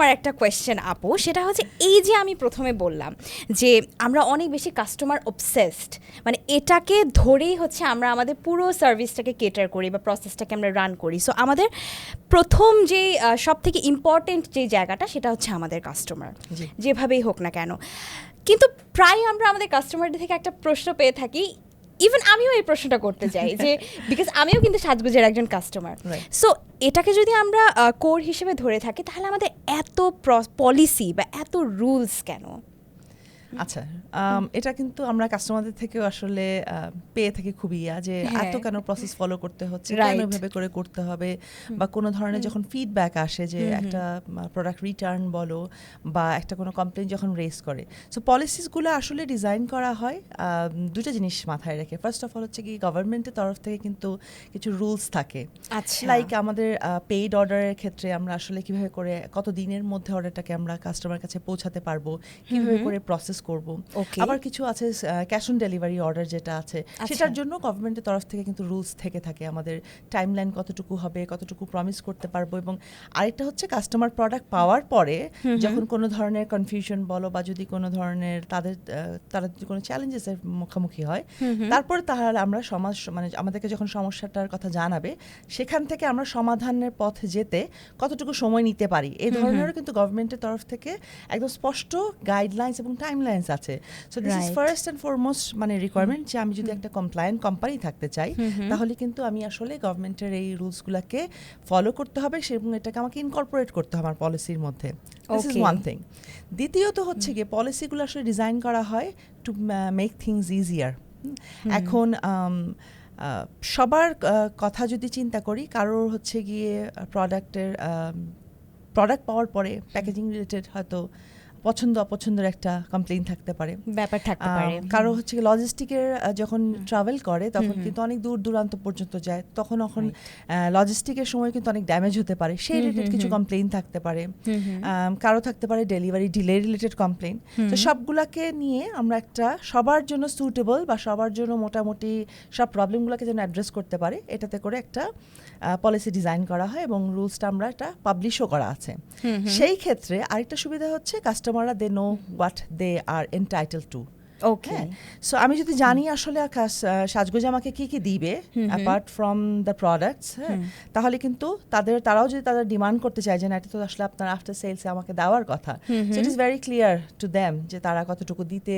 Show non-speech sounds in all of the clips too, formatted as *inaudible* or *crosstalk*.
আমার একটা কোয়েশ্চেন আপু। সেটা হচ্ছে এই যে আমি প্রথমে বললাম যে আমরা অনেক বেশি কাস্টমার অবসেসড মানে এটাকে ধরেই হচ্ছে আমরা আমাদের পুরো সার্ভিসটাকে কেটার করি বা প্রসেসটাকে আমরা রান করি। সো আমাদের প্রথম যে সব থেকে ইম্পর্টেন্ট যে জায়গাটা সেটা হচ্ছে আমাদের কাস্টমার যেভাবেই হোক না কেন। কিন্তু প্রায় আমরা আমাদের কাস্টমারদের থেকে একটা প্রশ্ন পেয়ে থাকি ইভেন আমিও এই প্রশ্নটা করতে চাই যে *laughs* বিকজ আমিও কিন্তু সাজগুজের একজন কাস্টমার সো এটাকে যদি আমরা কোর হিসেবে ধরে থাকি তাহলে আমাদের এত পলিসি বা এত রুলস কেন? আচ্ছা এটা কিন্তু আমরা কাস্টমারদের থেকেও আসলে পেয়ে থাকি খুবই ইয়া যে হ্যাঁ। এত কেন প্রসেস ফলো করতে হচ্ছে কেন এভাবে করে করতে হবে বা কোনো ধরনের যখন ফিডব্যাক আসে যে একটা প্রোডাক্ট রিটার্ন বলো বা একটা কোনো কমপ্লেন যখন রেস করে। সো পলিসিসগুলো আসলে ডিজাইন করা হয় দুটো জিনিস মাথায় রেখে। ফার্স্ট অফ অল হচ্ছে কি গভর্নমেন্টের তরফ থেকে কিন্তু কিছু রুলস থাকে। আচ্ছা। লাইক আমাদের পেইড অর্ডারের ক্ষেত্রে আমরা আসলে কীভাবে করে কত দিনের মধ্যে অর্ডারটাকে আমরা কাস্টমার কাছে পৌঁছাতে পারব কীভাবে করে প্রসেস করব। আবার কিছু আছে ক্যাশ অন ডেলিভারি অর্ডার যেটা আছে আচ্ছা। সেটার জন্য গভর্নমেন্টের তরফ থেকে কিন্তু রুলস থেকে থাকে আমাদের টাইমলাইন কতটুকু হবে কতটুকু প্রমিস করতে পারব এবং আরেকটা হচ্ছে কাস্টমার প্রোডাক্ট পাওয়ার পরে যখন কোনো ধরনের কনফিউশন বলো বা যদি কোনো ধরনের তাদের তারা যদি কোনো চ্যালেঞ্জেসের মুখোমুখি হয় তারপরে তাহলে আমরা সমাজ মানে আমাদেরকে যখন সমস্যাটার কথা জানাবে সেখান থেকে আমরা সমাধানের পথ যেতে কতটুকু সময় নিতে পারি? এই ধরনেরও কিন্তু গভর্নমেন্টের তরফ থেকে একদম স্পষ্ট গাইডলাইন্স এবং টাইমলাইন্স আছে। So this is first and foremost মানে রিকোয়ারমেন্ট যে আমি যদি একটা কমপ্লায়েন্ট কোম্পানি থাকতে চাই তাহলে কিন্তু আমি আসলে গভর্নমেন্টের এই রুলসগুলোকে ফলো করতে হবে এবং এটাকে আমাকে ইনকর্পোরেট করতে হবে আমার পলিসির মধ্যে। দিস ইজ ওয়ান থিং দ্বিতীয়ত হচ্ছে গিয়ে পলিসিগুলো আসলে ডিজাইন করা হয় টু মেক থিংস ইজিয়ার এখন um, সবার কথা যদি চিন্তা করি কারোর হচ্ছে গিয়ে প্রোডাক্টের প্রোডাক্ট পাওয়ার পরে প্যাকেজিং রিলেটেড হয়তো পছন্দ অপছন্দের একটা কমপ্লেইন থাকতে পারে। ব্যাপার থাকতে পারে। কারও হচ্ছে লজিস্টিকের যখন ট্রাভেল করে তখন কিন্তু অনেক দূর দূরান্ত পর্যন্ত যায়। তখন এখন লজিস্টিকের সময় কিন্তু অনেক ড্যামেজ হতে পারে। সেই রিলেটেড কিছু কমপ্লেইন থাকতে পারে। কারও থাকতে পারে ডেলিভারি ডিলে রিলেটেড কমপ্লেইন তো সবগুলাকে নিয়ে আমরা একটা সবার জন্য সুটেবল বা সবার জন্য মোটামুটি সব প্রবলেমগুলোকে যেন অ্যাড্রেস করতে পারে এটাতে করে একটা পলিসি ডিজাইন করা হয় এবং রুলসটা আমরা একটা পাবলিশও করা আছে। সেই ক্ষেত্রে আরেকটা সুবিধা হচ্ছে customer they know what they are entitled to. Okay so আমি যদি জানি আসলে সাজগোজ আমাকে কি কি দিবে অ্যাপার্ট ফ্রম দ্য প্রোডাক্টস হ্যাঁ তাহলে কিন্তু তাদের তারাও যদি তাদের ডিমান্ড করতে চায় যে না এটা তো আসলে আপনার আফটার সেলসে আমাকে দেওয়ার কথা it is very clear to them যে তারা কতটুকু দিতে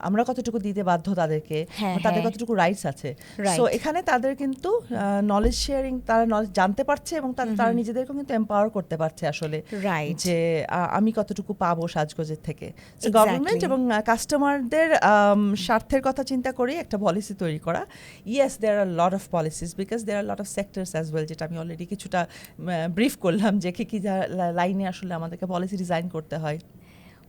আমরা কতটুকু দিতে বাধ্য তাদেরকে হ্যাঁ, তাদের হ্যাঁ। কতটুকু রাইটস আছে। সো এখানে তাদের কিন্তু নলেজ শেয়ারিং তারা নলেজ জানতে পারছে এবং তারা নিজেদেরকেও কিন্তু এম্পাওয়ার করতে পারছে আসলে যে আমি কতটুকু পাবো সাজগোজের থেকে। গভর্নমেন্ট এবং কাস্টমারদের স্বার্থের কথা চিন্তা করেই একটা পলিসি তৈরি করা। Yes there are lot of policies because there are lot of sectors as well যেটা আমি অলরেডি কিছুটা ব্রিফ করলাম যে কি কি লাইনে আসলে আমাদেরকে পলিসি ডিজাইন করতে হয়।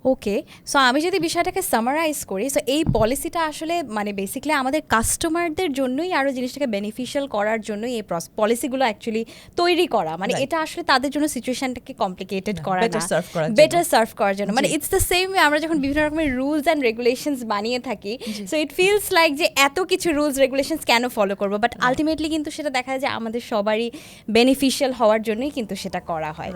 ওকে সো আমি যদি বিষয়টাকে সামারাইজ করি সো এই পলিসিটা আসলে মানে বেসিক্যালি আমাদের কাস্টমারদের জন্যই আরও জিনিসটাকে বেনিফিশিয়াল করার জন্যই এই পলিসিগুলো অ্যাকচুয়ালি তৈরি করা। মানে. এটা আসলে তাদের জন্য সিচুয়েশনটাকে কমপ্লিকেটেড করা। বেটার সার্ভ করার জন্য। মানে ইটস দ্য সেম আমরা যখন বিভিন্ন রকমের রুলস অ্যান্ড রেগুলেশনস বানিয়ে থাকি সো ইট ফিলস লাইক যে এত কিছু রুলস রেগুলেশনস কেন ফলো করব? বাট আলটিমেটলি কিন্তু সেটা দেখা যায় যে আমাদের সবারই বেনিফিশিয়াল হওয়ার জন্যই কিন্তু সেটা করা হয়.